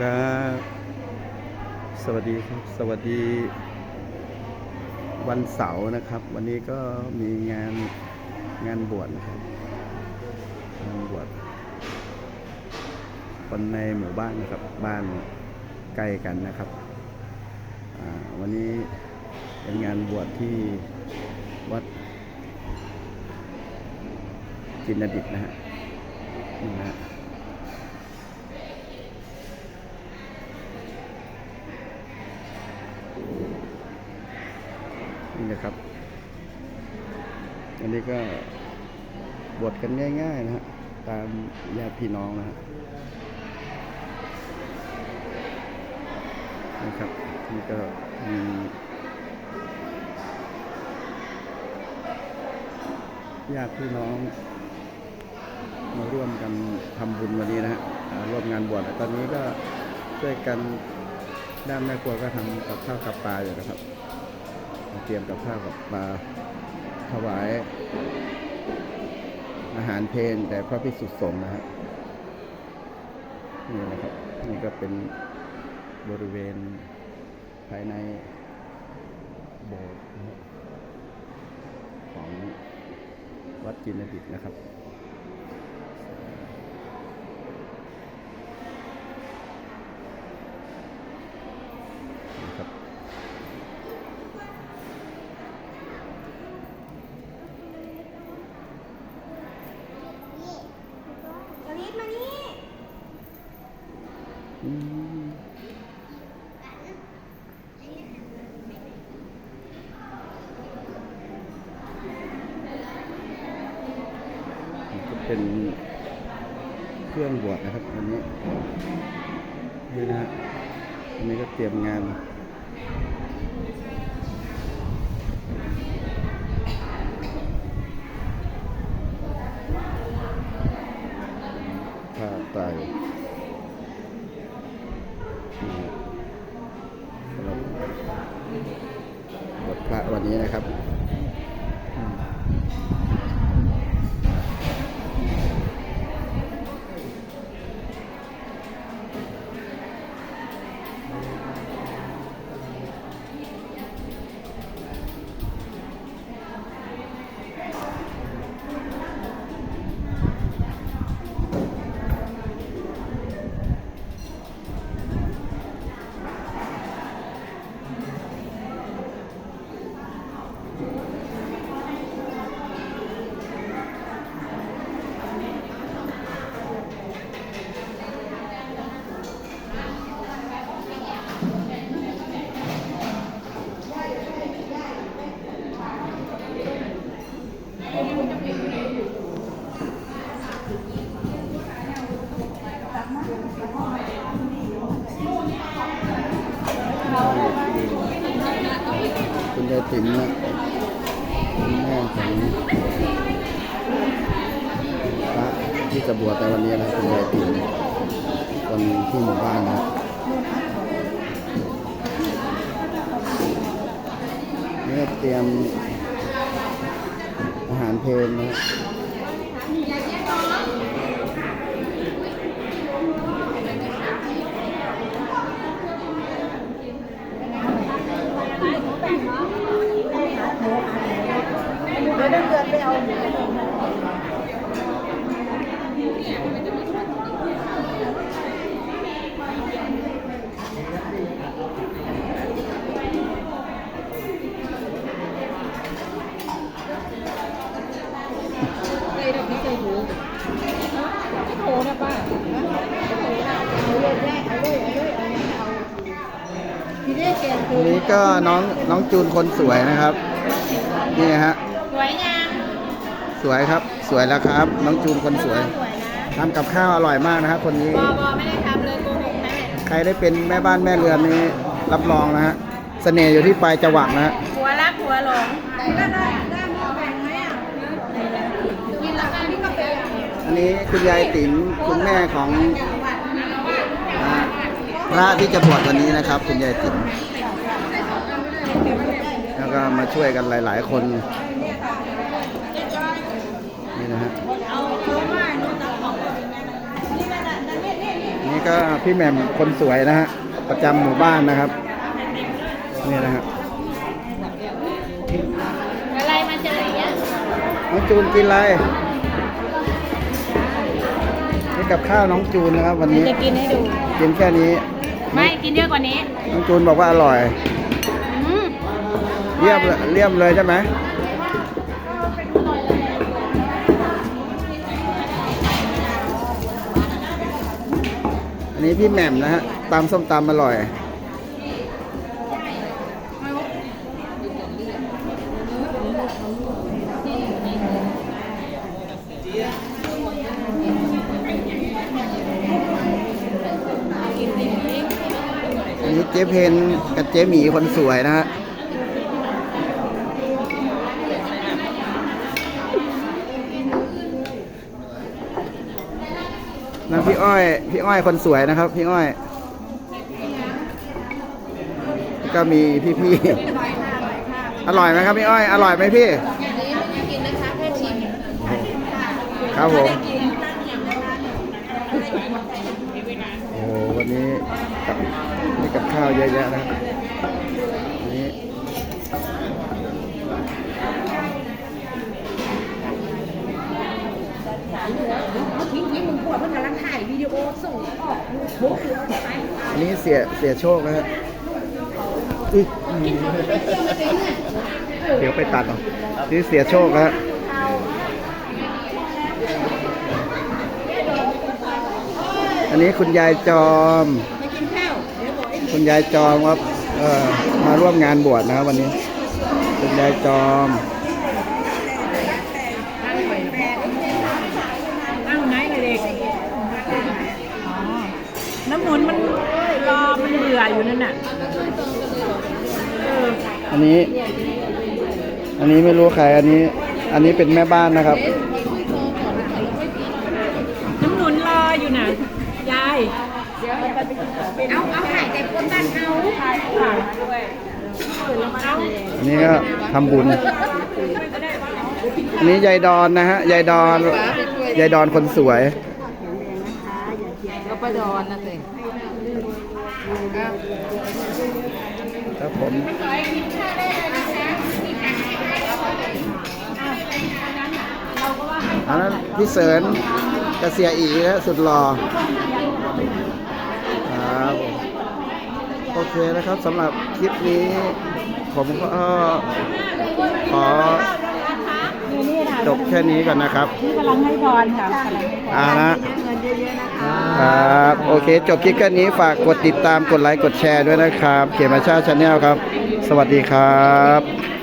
ครับ สวัสดีครับ สวัสดี วันเสาร์นะครับ วันนี้ก็มีงานงานบวชนะครับงานบวชคนในหมู่บ้านนะครับ บ้านใกล้กันนะครับ วันนี้เป็นงานบวชที่วัดจินดิตนะฮะนะฮะ นะครับ อันนี้ก็บวชกันง่าย ๆ นะฮะ ตามญาติพี่น้องนะฮะนะครับนี่ก็มีญาติพี่น้อง มาร่วมกันทำบุญวันนี้นะฮะร่วมงานบวชตอนนี้ก็ช่วยกันด้านแม่ครัวก็ทำกับข้าวกับปลาอยู่นะครับ เตรียมกับข้าวกับปลาถวายอาหารเพนแต่พระพิสุทธิ์สงฆ์นะฮะนี่นะครับ นี่ก็เป็นบริเวณภายในโบสถ์ของวัดจินดิตนะครับ กรีดมานี่ อืมนี่ก็ เป็นเครื่องบวชนะครับ อันนี้นี่นะฮะอันนี้ก็เตรียมงานผ้าไตสำหรับบทพระวันนี้นะครับ คุณยายติ๋มนะคุณแม่ของพระที่จะบวชในวันนี้นะคุณยายติ๋มคนที่หมู่บ้านนะเนี่ยเตรียมอาหารเพลนนะครับ เดี๋ยวเดือนเดือนไปเอาหมู đây là cái cây hổ cái hổ nè ba เอาเลยแรกเอาเลยเอาเลยเอาเลยเอาทีแรกแกงอันนี้ก็น้องน้องจูนคนสวยนะครับ นี่ฮะ วยงามสวยครับ สวยแล้วครับ น้องจูนคนสวยสวยนะทำกับข้าวอร่อยมากนะครับคนนี้ บอบอไม่ได้ทำเลยโกหกนะใครได้เป็นแม่บ้านแม่เรือนนี้รับรองนะฮะเสน่ห์อยู่ที่ปลายจวักนะฮะหัวรักหัวหลงได้ได้ได้ได้หม้อแบ่งไหมอะกินแล้วกันนี่ก็เป็นอันนี้คุณยายติ๋มคุณแม่ของอ่าพระที่จะบวชวันนี้นะครับ คุณยายติ๋มแล้วก็มาช่วยกันหลาย ๆ คน นี่นะฮะเอาเอาว่านู่นเอาของเราอย่างนั้นนี่มันนี่นี่นี่นี่นี่ก็พี่แหม่มคนสวยนะฮะประจำหมู่บ้านนะครับนี่นะฮะอะไรมาเจออย่างเงี้ยน้องจูนกินอะไรนี่กับข้าวน้องจูนนะครับ วันนี้จะกินให้ดูกินแค่นี้ไม่กินเยอะกว่านี้น้องจูนบอกว่าอร่อยอืมเรียบเลยเรียบเลยใช่ไหม นนี้พี่แหม่มนะฮะตำส้มตำอร่อย อันนี้เจ๊เพนกับเจ๊หมีคนสวยนะฮะ นั่นพี่อ้อย พี่อ้อยคนสวยนะครับ พี่อ้อย ก็มีพี่ๆอร่อยไหมครับพี่อ้อย อร่อยไหมพี่ครับผมโอ้โหวันนี้กับมีกับข้าวเยอะแยะนะครับอันนี้ นี่นี่มึงป วดมันกำลังถ่ายวิดีโอส่งออกบุ๊กคือเอาไปอันนี้เสียเสียโชคนะฮะอุ๊ยเดี๋ยวไปตัดเอานี่เสียโชคนะฮะอันนี้คุณยายจอม คุณยายจอมครับมาร่วมงานบวชนะครับวันนี้ คุณยายจอม นั่งไหนเลยเด็กอ๋อ น้ำหมุนมันรอมันเบื่ออยู่นั่นน่ะเอออันนี้ อันนี้ไม่รู้ใครอันนี้ อันนี้เป็นแม่บ้านนะครับ น้ำหนุนรออยู่น่ะยายเอาเอาถ่ายแต่คนบ้านเอาค่ะด้วยเอาอันนี้ก็ทำบุญ อันนี้ยายดอนนะฮะ ยายดอน ยายดอนคนสวย ก็ประดอนนะสิ ครับผมอันนั้นพี่เสริญกระเสียอีนะสุดหล่อครับโอเคนะครับสำหรับคลิปนี้ ผมก็ขอ จบแค่นี้ก่อนนะครับนี่กำลังให้พรค่ะกำลังให้พรอ่านะเงินเยอะๆนะคะครับโอเค จบคลิปแค่นี้ฝากกดติดตามกดไลค์กดแชร์ด้วยนะครับ เขียนมาชาชาแนลครับ สวัสดีครับ